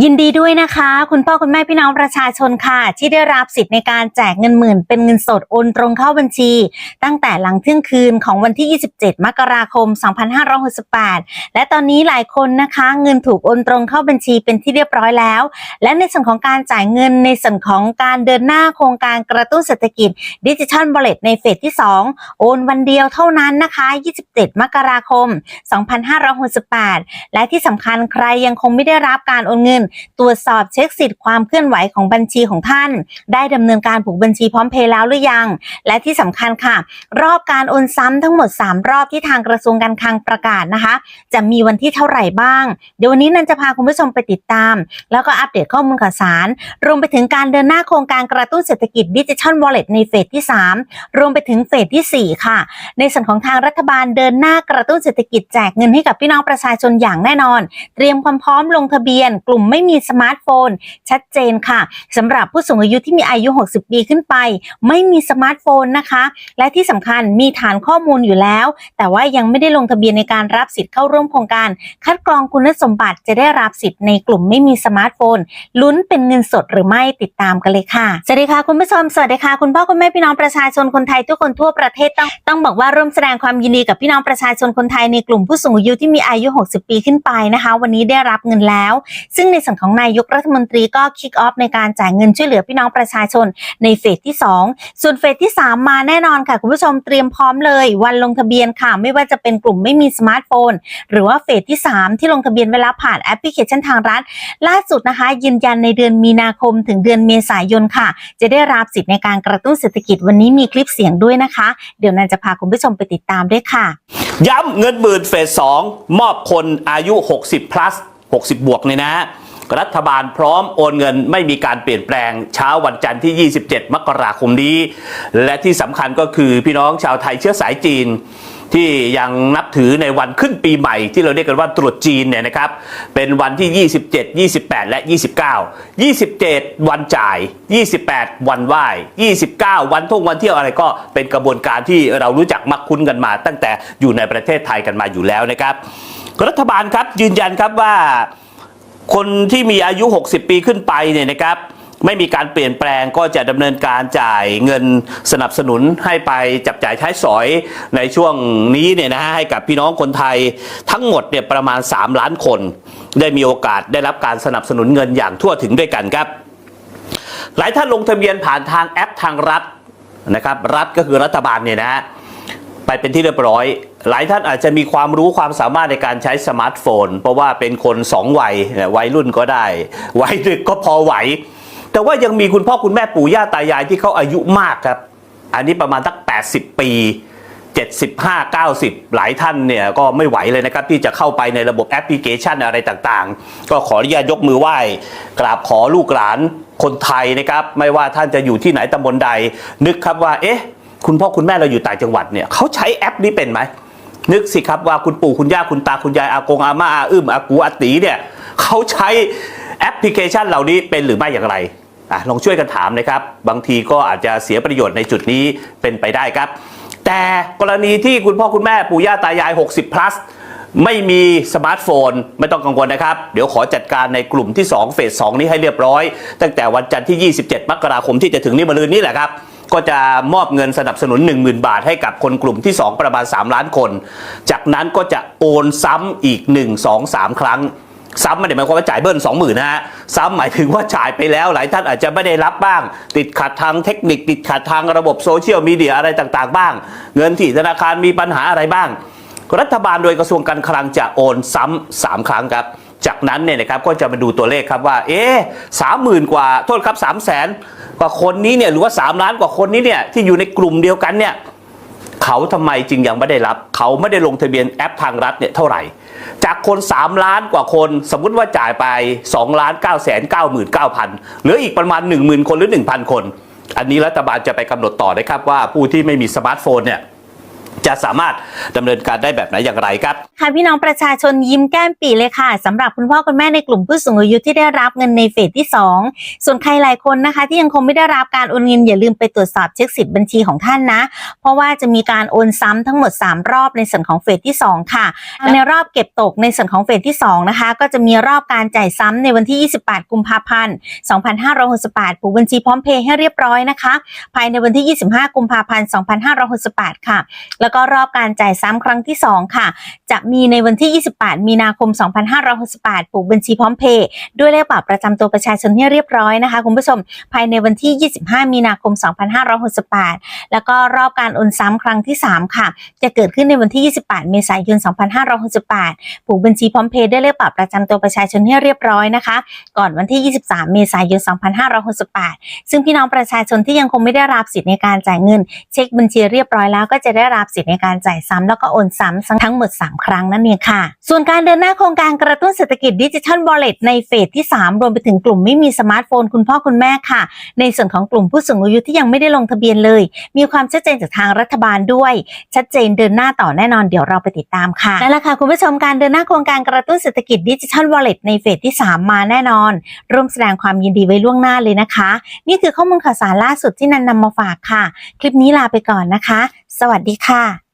ยินดีด้วยนะคะ คุณพ่อคุณแม่พี่น้องประชาชนค่ะ ที่ได้รับสิทธิ์ในการแจกเงินหมื่น เป็นเงินสดโอนตรงเข้าบัญชี ตั้งแต่หลังเที่ยงคืนของวันที่ 27 มกราคม 2568 และตอนนี้หลายคนนะคะ เงินถูกโอนตรงเข้าบัญชีเป็นที่เรียบร้อยแล้ว และในส่วนของการจ่ายเงินในส่วนของการเดินหน้าโครงการกระตุ้นเศรษฐกิจดิจิทัลบอลเลตในเฟสที่ 2 โอนวันเดียวเท่านั้นนะคะ 27 มกราคม 2568 และที่สำคัญใครยังคงไม่ได้รับการโอนเงินตรวจสอบเช็คสิทธิ์ความเคลื่อนไหวของบัญชีของท่าน ได้ดำเนินการผูกบัญชีพร้อมเพย์แล้วหรือยัง และที่สำคัญค่ะ รอบการโอนซ้ำทั้งหมด 3 รอบที่ทางกระทรวงการคลังประกาศนะคะ จะมีวันที่เท่าไหร่บ้าง เดี๋ยววันนี้นันจะพาคุณผู้ชมไปติดตาม แล้วก็อัปเดตข้อมูลข่าวสาร รวมไปถึงการเดินหน้าโครงการกระตุ้นเศรษฐกิจดิจิทัลวอลเล็ตในเฟสที่ 3 รวมไปถึงเฟสทีสี่4 ค่ะ ในส่วนของทางรัฐบาลเดินหน้ากระตุ้นเศรษฐกิจแจกเงินให้กับพี่น้องประชาชนอย่างแน่นอน เตรียมความพร้อมลงทะเบียน กลุ่มไม่มีสมาร์ทโฟน ชัดเจนค่ะสำหรับผู้สูงอายุที่มีอายุ 60 ปีขึ้นไป ไม่มีสมาร์ทโฟนนะคะ และที่สำคัญมีฐานข้อมูลอยู่แล้ว แต่ว่ายังไม่ได้ลงทะเบียนในการรับสิทธิ์เข้าร่วมโครงการ คัดกรองคุณสมบัติจะได้รับสิทธิ์ในกลุ่มไม่มีสมาร์ทโฟน ลุ้นเป็นเงินสดหรือไม่ติดตามกันเลยค่ะสวัสดีค่ะคุณผู้ชมสวัสดีค่ะคุณพ่อคุณแม่พี่น้องประชาชนคนไทยทุกคนทั่วประเทศต้องต้องบอกว่าร่วมแสดงความยินดีกับพี่น้องประชาชนคนไทยในกลุ่มผู้สูงอายุที่มีอายุ 60 ปีขึ้นไปนะคะ วันนี้ได้รับเงินแล้ว ซึ่งในส่วนของนายกรัฐมนตรีก็คิกออฟในการจ่ายเงินช่วยเหลือพี่น้องประชาชนในเฟสที่ 2 ส่วนเฟสที่ 3 มาแน่นอนค่ะ คุณผู้ชมเตรียมพร้อมเลย วันลงทะเบียนค่ะ ไม่ว่าจะเป็นกลุ่มไม่มีสมาร์ทโฟน หรือว่าเฟสที่ 3 ที่ลงทะเบียนเวลาผ่านแอปพลิเคชันทางรัฐ ล่าสุดนะคะ ยืนยันในเดือนมีนาคมถึงเดือนเมษายนค่ะ จะได้รับสิทธิ์ในการกระตุ้นเศรษฐกิจวันนี้มีคลิปเสียงด้วยนะคะ เดี๋ยวนันจะพาคุณผู้ชมไปติดตามด้วยค่ะ ย้ำเงินหมื่นเฟสสองมอบคนอายุ 60 plus 60 บวกเลยนะ รัฐบาลพร้อมโอนเงินไม่มีการเปลี่ยนแปลงเช้าวันจันทร์ที่ 27 มกราคมนี้ และที่สำคัญก็คือพี่น้องชาวไทยเชื้อสายจีนที่ยังนับถือในวันขึ้นปีใหม่ที่เราเรียกกันว่าตรุษจีนเนี่ยนะครับ เป็นวันที่ 27 28 และ 29 27 วันจ่าย 28 วันไหว้ 29 วันท่องวันเที่ยวอะไรก็เป็นกระบวนการที่เรารู้จักมักคุ้นกันมา ตั้งแต่อยู่ในประเทศไทยกันมาอยู่แล้วนะครับ รัฐบาลครับยืนยันครับว่า คนที่มีอายุ 60 ปีขึ้นไปเนี่ยนะครับไม่มีการเปลี่ยนแปลงก็จะดำเนินการจ่ายเงินสนับสนุนให้ไปจับจ่ายใช้สอยในช่วงนี้เนี่ยนะฮะให้กับพี่น้องคนไทยทั้งหมดเนี่ยประมาณ 3 ล้านคน ได้มีโอกาสได้รับการสนับสนุนเงินอย่างทั่วถึงด้วยกันครับ หลายท่านลงทะเบียนผ่านทางแอปทางรัฐนะครับรัฐก็คือรัฐบาลเนี่ยนะฮะ ไปเป็นที่เรียบร้อย หลายท่านอาจจะมีความรู้ความสามารถในการใช้สมาร์ทโฟน เพราะว่าเป็นคนสองวัยวัยรุ่นก็ได้ วัยดึกก็พอไหว แต่ว่ายังมีคุณพ่อคุณแม่ปู่ย่าตายายที่เขาอายุมากครับ อันนี้ประมาณสัก 80 ปี 75 90 หลายท่านเนี่ยก็ไม่ไหวเลยนะครับ ที่จะเข้าไปในระบบแอปพลิเคชันอะไรต่างๆ ก็ขออนุญาตยกมือไหว้กราบขอลูกหลานคนไทยนะครับ ไม่ว่าท่านจะอยู่ที่ไหนตำบลใด นึกครับว่าเอ๊ะ คุณพ่อคุณแม่เราอยู่ต่างจังหวัดเนี่ยเขาใช้แอปนี้เป็นไหมนึกสิครับว่าคุณปู่คุณย่าคุณตาคุณยายอากงอาม่าอาอึมอากูอาตีเนี่ยเขาใช้แอปพลิเคชันเหล่านี้เป็นหรือไม่อย่างไรอะลองช่วยกันถามนะครับ บางทีก็อาจจะเสียประโยชน์ในจุดนี้เป็นไปได้ครับ แต่กรณีที่คุณพ่อคุณแม่ปู่ย่าตายาย 60 plus ไม่มีสมาร์ทโฟนไม่ต้องกังวลนะครับ เดี๋ยวขอจัดการในกลุ่มที่ 2 เฟส 2 นี้ให้เรียบร้อย ตั้งแต่วันจันทร์ที่ 27 มกราคมที่จะถึงนี้มาลืนนี้แหละครับ ก็จะมอบเงินสนับสนุน 10,000 บาทให้กับคนกลุ่มที่ 2 ประมาณ 3 ล้านคน จากนั้นก็จะโอนซ้ำอีก 1 2 3 ครั้ง ซ้ำไม่ได้หมายความว่าจ่ายเบิ้ลสองหมื่นนะฮะ ซ้ำหมายถึงว่าจ่ายไปแล้วหลายท่านอาจจะไม่ได้รับบ้าง ติดขัดทางเทคนิค ติดขัดทางระบบโซเชียลมีเดียอะไรต่างๆ บ้าง เงินที่ธนาคารมีปัญหาอะไรบ้าง รัฐบาลโดยกระทรวงการคลังจะโอนซ้ำสามครั้งครับ จากนั้นเนี่ยนะครับก็จะมาดูตัวเลขครับว่า เอ๊สามหมื่นกว่าโทษครับสามแสนกว่าคนนี้เนี่ยหรือว่า 3 ล้านกว่าคนนี้เนี่ยที่อยู่ในกลุ่มเดียวกันเนี่ยเขาทำไมจึงยังไม่ได้รับ เขาไม่ได้ลงทะเบียนแอปทางรัฐเนี่ยเท่าไหร่ จากคน 3 ล้านกว่าคน สมมุติว่าจ่ายไป2ล้าน9แสน9 9 0 0 0เหลืออีกประมาณ 10,000 คนหรือ 1,000 คน อันนี้รัฐบาลจะไปกำหนดต่อนะครับว่าผู้ที่ไม่มีสมาร์ทโฟนเนี่ย จะสามารถดำเนินการได้แบบไหนอย่างไรครับค่ะพี่น้องประชาชนยิ้มแก้มปีเลยค่ะสำหรับคุณพ่อคุณแม่ในกลุ่มผู้สูงอายุที่ได้รับเงินในเฟสที่ 2 ส่วนใครหลายคนนะคะ ที่ยังคงไม่ได้รับการโอนเงินอย่าลืมไปตรวจสอบเช็คสิทธิ์บัญชีของท่านนะ เพราะว่าจะมีการโอนซ้ำทั้งหมด 3 รอบในส่วนของเฟสที่ 2 ค่ะ ในรอบเก็บตกในส่วนของเฟสที่ 2 นะคะ ก็จะมีรอบการจ่ายซ้ำในวันที่ 28 กุมภาพันธ์ 2568ผูกบัญชีพร้อมเพย์ให้เรียบร้อยนะคะ ภายในวันที่ 25 กุมภาพันธ์ 2568 ค่ะ แล้วก็รอบการจ่ายซ้ำครั้งที่ 2 ค่ะ จะมีในวันที่ 28 มีนาคม 2568 ผูกบัญชีพร้อมเพย์ด้วยเลขบัตรประจำตัวประชาชนให้เรียบร้อยนะคะ คุณผู้ชม ภายในวันที่ 25 มีนาคม 2568 แล้วก็รอบการโอนซ้ำครั้งที่ 3 ค่ะ จะเกิดขึ้นในวันที่ 28 เมษายน 2568 ผูกบัญชีพร้อมเพย์ด้วยเลขบัตรประจำตัวประชาชนให้เรียบร้อยนะคะ ก่อนวันที่ 23 เมษายน 2568 ซึ่งพี่น้องประชาชนที่ยังคงไม่ได้รับสิทธิ์ในการจ่ายเงิน เช็คบัญชีเรียบร้อยแล้วก็จะได้รับสิทธิในการจ่ายซ้ำแล้วก็โอนซ้ำทั้งหมด 3 ครั้งนั่นเองค่ะ ส่วนการเดินหน้าโครงการกระตุ้นเศรษฐกิจดิจิทัลวอลเลตในเฟสที่ 3 รวมไปถึงกลุ่มไม่มีสมาร์ทโฟนคุณพ่อคุณแม่ค่ะ ในส่วนของกลุ่มผู้สูงอายุที่ยังไม่ได้ลงทะเบียนเลย มีความชัดเจนจากทางรัฐบาลด้วย ชัดเจนเดินหน้าต่อแน่นอนเดี๋ยวเราไปติดตามค่ะนั่นแหละค่ะคุณผู้ชมการเดินหน้าโครงการกระตุ้นเศรษฐกิจดิจิทัลวอลเล็ตในเฟสที่ 3 มาแน่นอน ร่วมแสดงความยินดีไว้ล่วงหน้าเลยนะคะ นี่คือข้อมูลข่าวสารล่าสุดที่นันนำมาฝากค่ะ คลิปนี้ลาไปก่อนนะคะ สวัสดีค่ะ